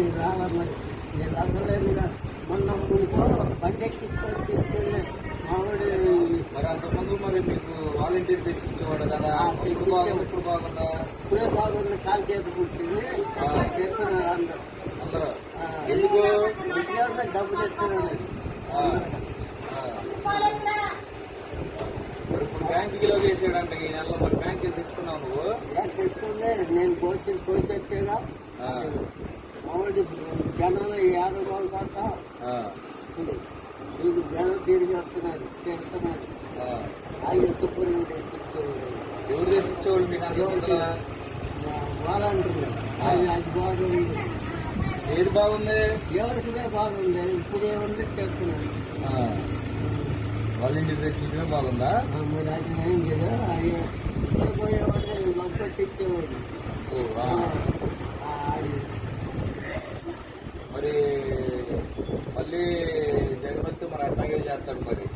నేను మొన్న మునుకో బండి ఎక్కించుకొని తీసుకెళ్ళి మామిడి మరి అంతకుముందు మరి మీకు వాలంటీర్ తెచ్చిచ్చేవాడు కదా? ఇప్పుడు బాగుంది? ఇప్పుడు బాగుందా? ఇప్పుడే బాగుంది కాలు చేతి పుట్టింది చెప్తున్నారు అందరూ. అందరూ. ఎందుకు? డబ్బులు ఇప్పుడు బ్యాంకుకి లో చేసాడంట ఈ నెలలో మరి తెచ్చుకున్నావు నువ్వు? తెస్తుంది నేను కోసి కోసి వచ్చేగా జనాలు యాభై రోజులు పడతా మీకు జనం తిరిగి వస్తున్నారు తిడుతున్నారు. ఆ. ఆ ఎత్తుకుని ఎవరు తెచ్చిచ్చేవాళ్ళు మీకు వాళ్ళంటున్నారు అది అది బాగుంది. ఏది బాగుంది? ఎవరికిదే బాగుంది? ఇప్పుడే ఉంది చెప్తున్నాను. వాలంటీర్ తెచ్చిచ్చడమే బాగుందా? మరి అది ఏం కదా అయ్యో పోయేవాడిని మరి మళ్ళీ జగన్ మరి అట్లాగే చేస్తాడు మరి.